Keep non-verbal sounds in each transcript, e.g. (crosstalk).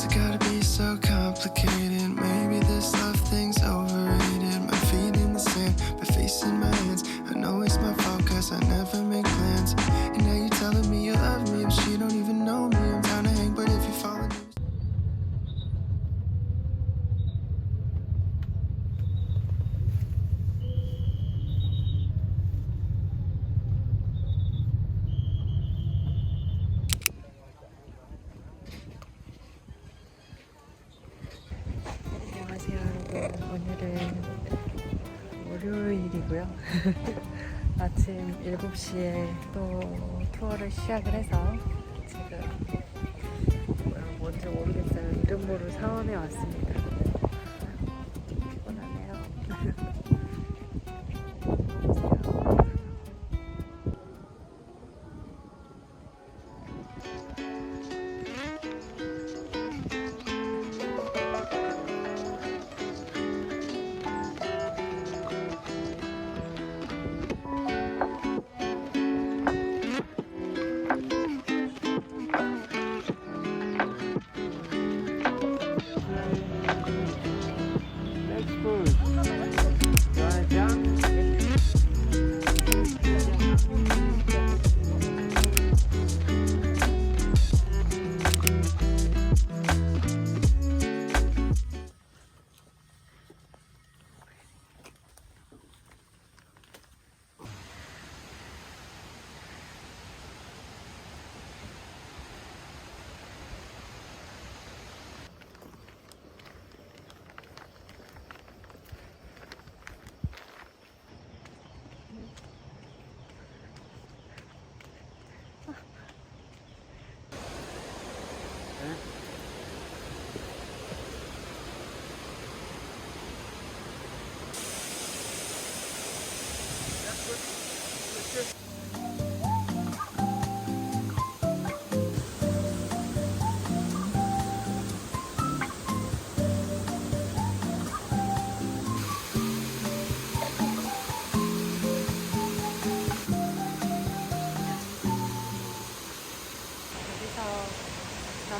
there's gotta be 월요일이고요. (laughs) 아침 7시에 또 투어를 시작을 해서 지금 뭐- 뭔지 모르겠어요. 이름 모를 사원에 왔습니다. 피곤하네요 (laughs)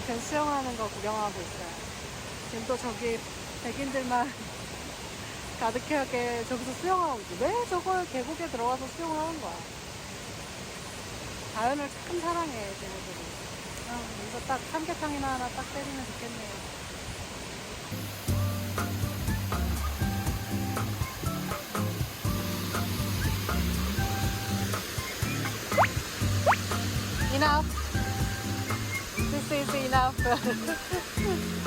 남편 수영하는 거 구경하고 있어요. 지금 또 저기 백인들만 (laughs) 가득하게 저기서 수영하고 있지. 왜 저걸 계곡에 들어가서 수영을 하는 거야? 자연을 참 사랑해, 쟤네들이. 그냥 여기서 딱 삼계탕이나 하나 딱 때리면 좋겠네요. Enough. This is enough.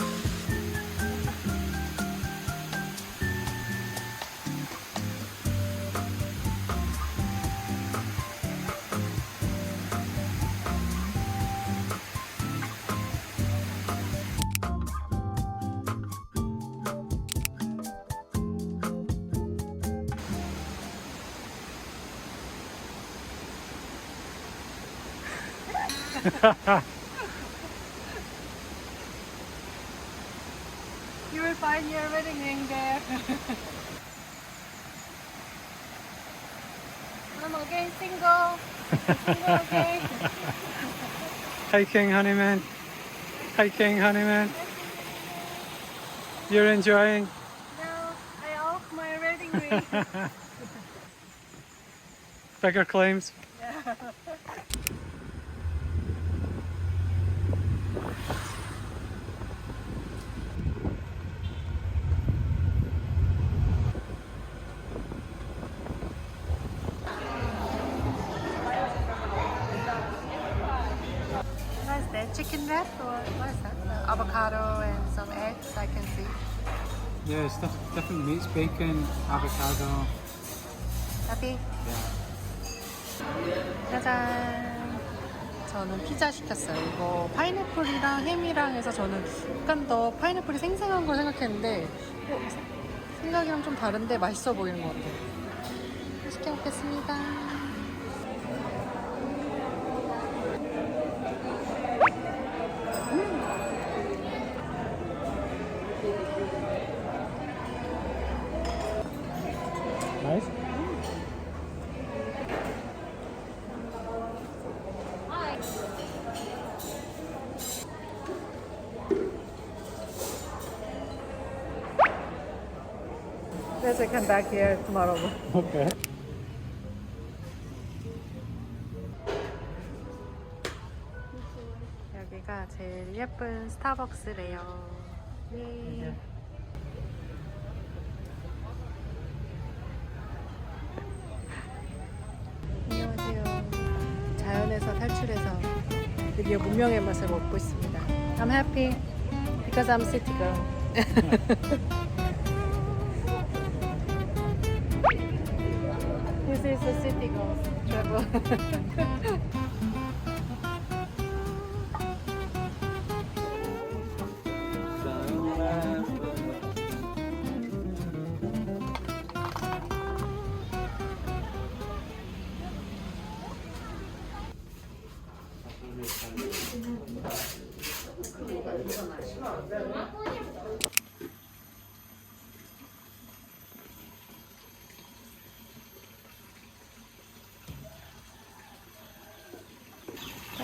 you again single. single again. (laughs) Hiking honeymoon. Hiking honeymoon. You're enjoying? No, I off my wedding ring. (laughs) Bigger claims? what (laughs) Chicken wrap or what is that? Avocado and some eggs I can see. Yeah, it's diff- different meats, bacon, avocado. Happy? Yeah. 짜잔. 저는 피자 시켰어요. 이거 파인애플이랑 햄이랑 해서 저는 약간 더 파인애플이 생생한 걸 생각했는데 어, 생각이랑 좀 다른데 맛있어 보이는 것 같아요. 맛있게 먹겠습니다. Nice. Yes, I come back here tomorrow. Okay. 여기가 제일 예쁜 스타벅스래요. 예. 안녕하세요. 자연에서 탈출해서 드디어 문명의 맛을 먹고 있습니다. I'm happy because I'm city girl.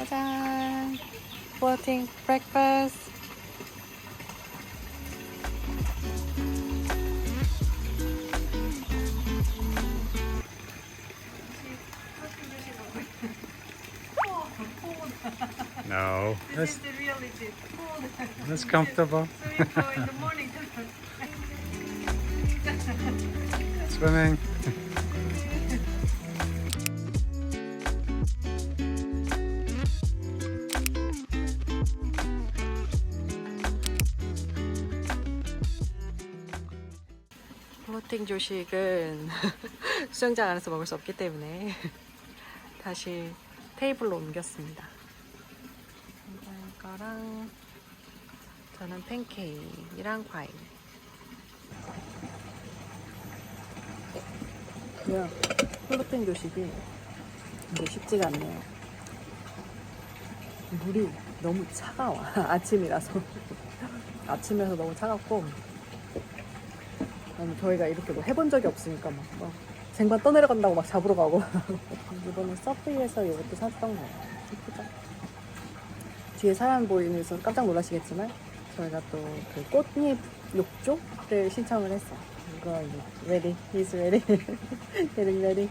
짜잔. Floating breakfast. No. This That's, reality. Cold. that's comfortable. Swimming pool in the morning. Swimming. 플로팅 조식은 수영장 안에서 먹을 수 없기 때문에 다시 테이블로 옮겼습니다. 이거랑 저는 팬케이크랑 과일. 그냥 플로팅 조식이 이게 쉽지가 않네요. 물이 너무 차가워. (laughs) 아침이라서. (laughs) 아침이라서 너무 차갑고 아니 저희가 이렇게 뭐 해본 적이 없으니까 막, 막 쟁반 떠내려간다고 막 잡으러 가고 (laughs) 이번에 서프에서 이것도 샀던 거예요? 뒤에 사람 보이면서 깜짝 놀라시겠지만 저희가 또 그 꽃잎 욕조를 신청을 했어요. 이거 이제 ready, he's ready. (laughs) getting ready.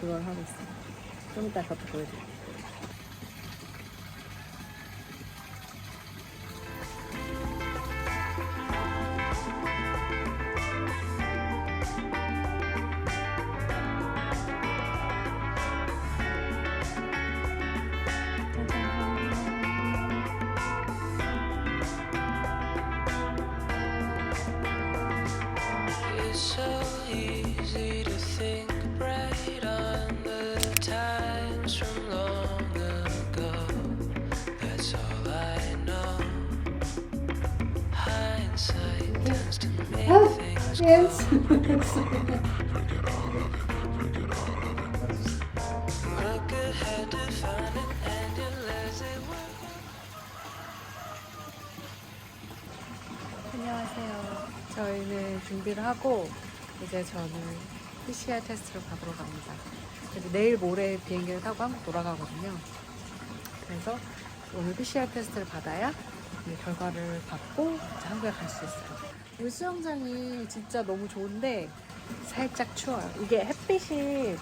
그걸 하고 있어요. 좀 이따 그것도 보여드릴게요 were. (laughs) 안녕하세요. 저희는 준비를 하고 이제 저는 PCR 테스트를 받으러 갑니다. 그래서 내일 모레 비행기를 타고 한국 돌아가거든요. 그래서 오늘 PCR 테스트를 받아야 이 결과를 받고 이제 한국에 갈 수 있어요. 이 수영장이 진짜 너무 좋은데 살짝 추워요. 이게 햇빛이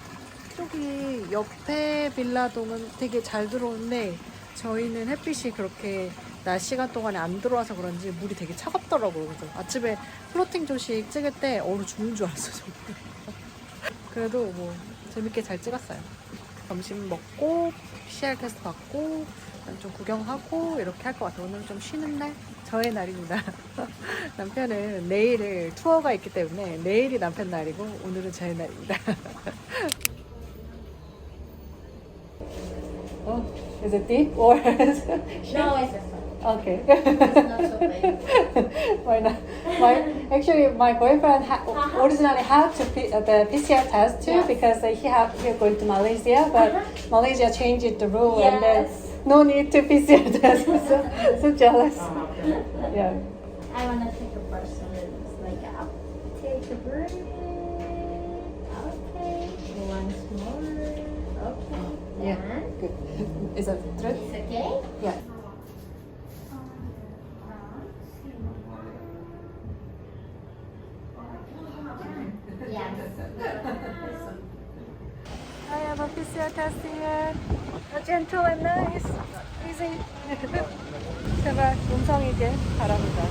저기 옆에 빌라동은 되게 잘 들어오는데 저희는 햇빛이 그렇게 낮 시간 동안에 안 들어와서 그런지 물이 되게 차갑더라고요. 그래서 아침에 플로팅 조식 찍을 때 얼어 죽는 줄 알았어요. 그래도 뭐 재밌게 잘 찍었어요. 점심 먹고 PCR 테스트 받고 좀 구경하고 이렇게 할 것 같아요. 오늘은 좀 쉬는 날 저의 날입니다. (laughs) 남편은 내일 투어가 있기 때문에 내일이 남편 날이고 오늘은 저의 날입니다. (laughs) 어, is it deep or (laughs) No, it's okay? it's not so big. (laughs) Why not? My actually, my boyfriend ha- originally had to P- uh, the PCR test too Yes. because uh, he had he was going to Malaysia, but Uh-huh. Malaysia changed the rule and then no need to PCR test. (laughs) so, so jealous. Yeah. I wanna take a person that's like up. Take a breath. Okay. Once more. Okay. Yeah. Good. (laughs) Is that true? It's okay. Yeah. 안녕하세요, 타스야. gentle and nice. Easy. 제발 음성이길 바랍니다.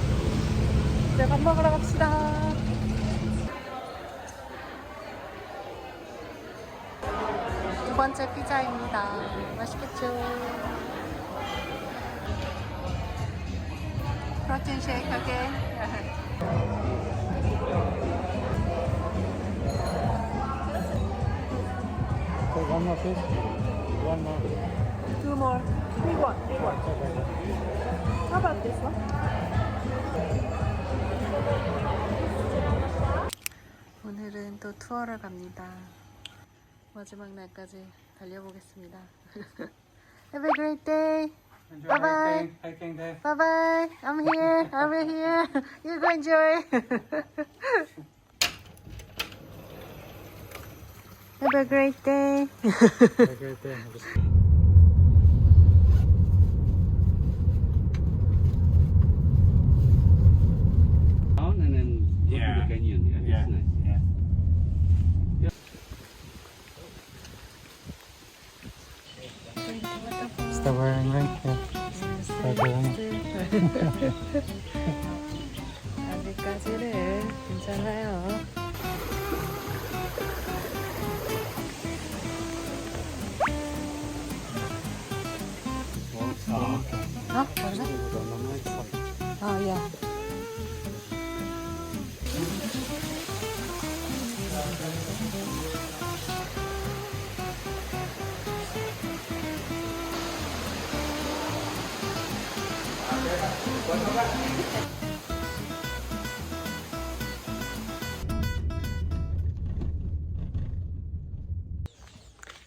이제 밥 먹으러 갑시다. 두 번째 피자입니다. 맛있겠죠? 프로틴 쉐이크 again. (laughs) one more please. One more. Two more. Big one, big one. How about this one? 오늘은 또 투어를 갑니다. 마지막 날까지 달려보겠습니다. Have a great day. Enjoy Bye-bye. hiking, hiking day. Bye bye. I'm here. I'm here. You go enjoy. Have a great day. Have a great day. down and then go Yeah. to the canyon. Yeah, Yeah. it's nice. Yeah. Stop wearing ring. Yeah. Stop wearing it.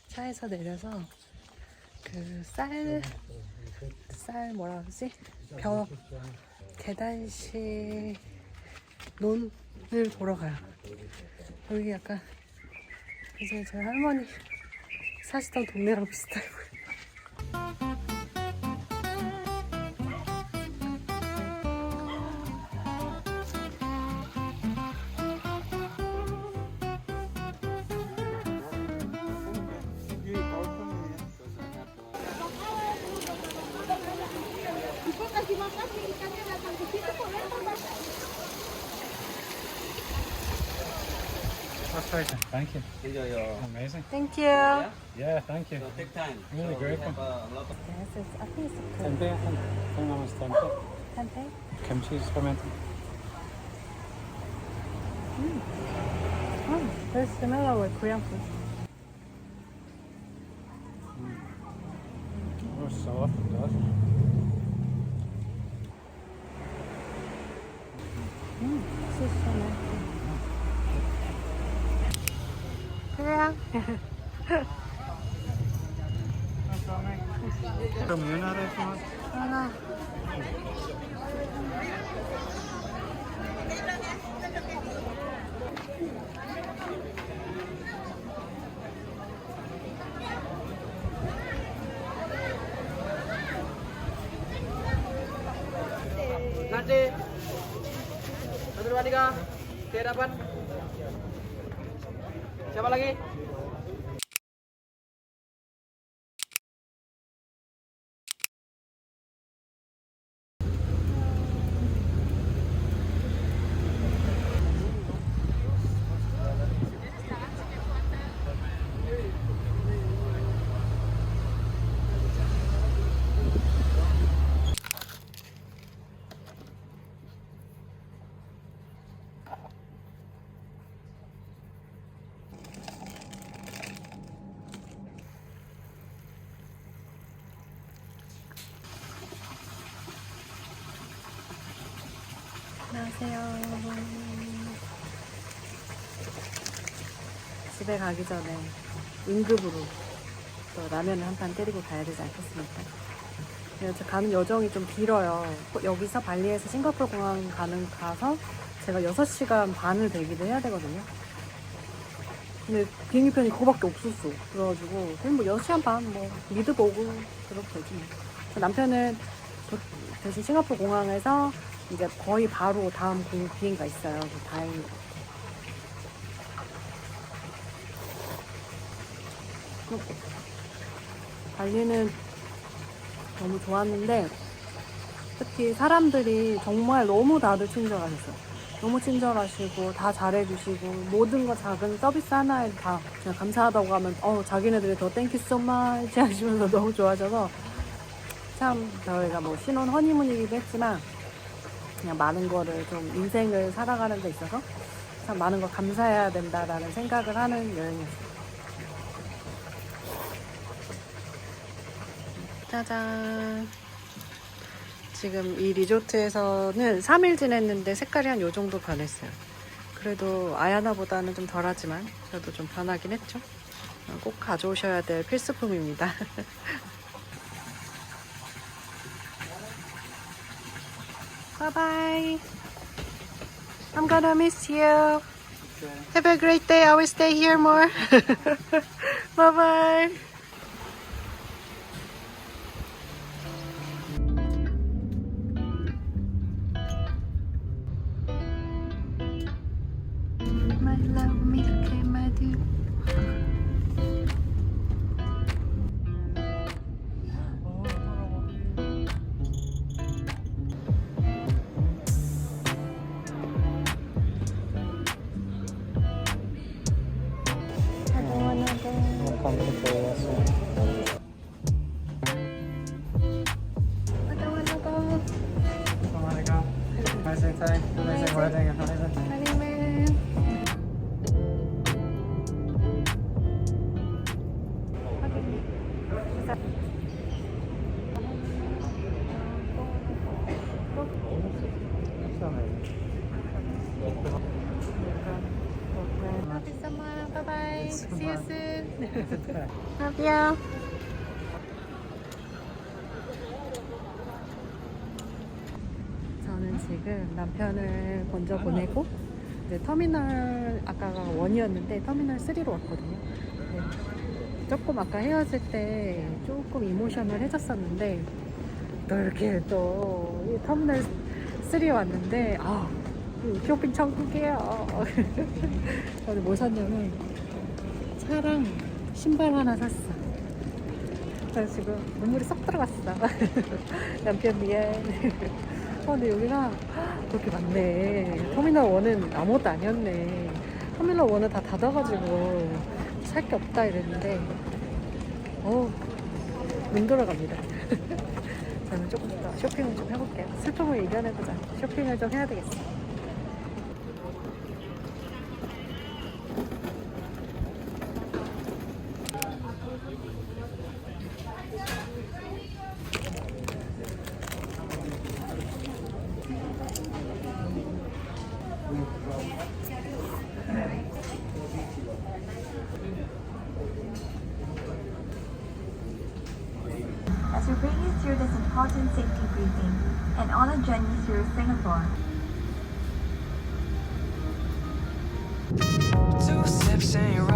차에서 내려서 그 쌀, 쌀 뭐라 그러지? 벼, 계단식 논을 보러 가요. 여기 약간 이제 저희 할머니 사시던 동네랑 비슷해 보여요. Frustration. Thank you. Enjoy your Amazing. Thank you. Yeah. Yeah, thank you. So take time. Really so great we have one. Uh, a lot of Yes, it's, I think it's a Tempeh, I think. I think that was tempeh. tempeh. Kimchi is fermented. Hmm. Oh, very similar with Korean food. Hmm. Oh, soft. That. Siapa lagi? 안녕하세요. 집에 가기 전에 응급으로 또 라면을 한 판 때리고 가야 되지 않겠습니까? 그래서 가는 여정이 좀 길어요. 여기서 발리에서 싱가포르 공항 가는 가서 제가 6시간 반을 대기를 해야 되거든요. 근데 비행기편이 그거밖에 없었어. 그래가지고 그냥 뭐 6시간 반 뭐 미드 보고 그렇게 되지 뭐. 남편은 도- 대신 싱가포르 공항에서 이제 거의 바로 다음 공 비행기가 있어요. 그렇고 발리는 너무 좋았는데 특히 사람들이 정말 너무 다들 친절하셨어요. 너무 친절하시고 다 잘해주시고 모든 거 작은 서비스 하나에 다 그냥 감사하다고 하면 어 자기네들이 더 땡큐 much 하시면서 (laughs) 너무 좋아하셔서 참 저희가 뭐 신혼 허니문이기도 했지만 그냥 많은 거를 좀 인생을 살아가는 데 있어서 참 많은 걸 감사해야 된다라는 생각을 하는 여행이었어요. 짜잔. 지금 이 리조트에서는 3일 지냈는데 색깔이 한 요 정도 변했어요. 그래도 아야나보다는 좀 덜하지만 그래도 좀 변하긴 했죠. 어, 꼭 가져오셔야 될 필수품입니다. (laughs) bye bye. I'm gonna miss you. Have a great day. I will stay here more. (laughs) bye bye. Amazing time, amazing wedding, amazing. So much. Bye bye. See you soon. Love you. 지금 남편을 먼저 보내고 이제 터미널 아까가 원이었는데 터미널 3로 왔거든요. 네. 조금 아까 헤어질 때 조금 이모션을 해줬었는데 또 이렇게 또이 터미널 3에 왔는데 아이 쇼핑 천국이에요. (laughs) 저는 뭐 샀냐면 차랑 신발 하나 샀어. 나 지금 눈물이 쏙 들어갔어. (laughs) 남편 미안. (laughs) 어, 근데 여기가 그렇게 많네. 터미널 1은 아무것도 아니었네. 터미널 1은 다 닫아가지고 살 게 없다 이랬는데, 어우, 눈 돌아갑니다. (laughs) 저는 조금 더 쇼핑을 좀 해볼게요. 슬픔을 이겨내보자. 쇼핑을 좀 해야 되겠어. And on a journey through Singapore. Two sips and you're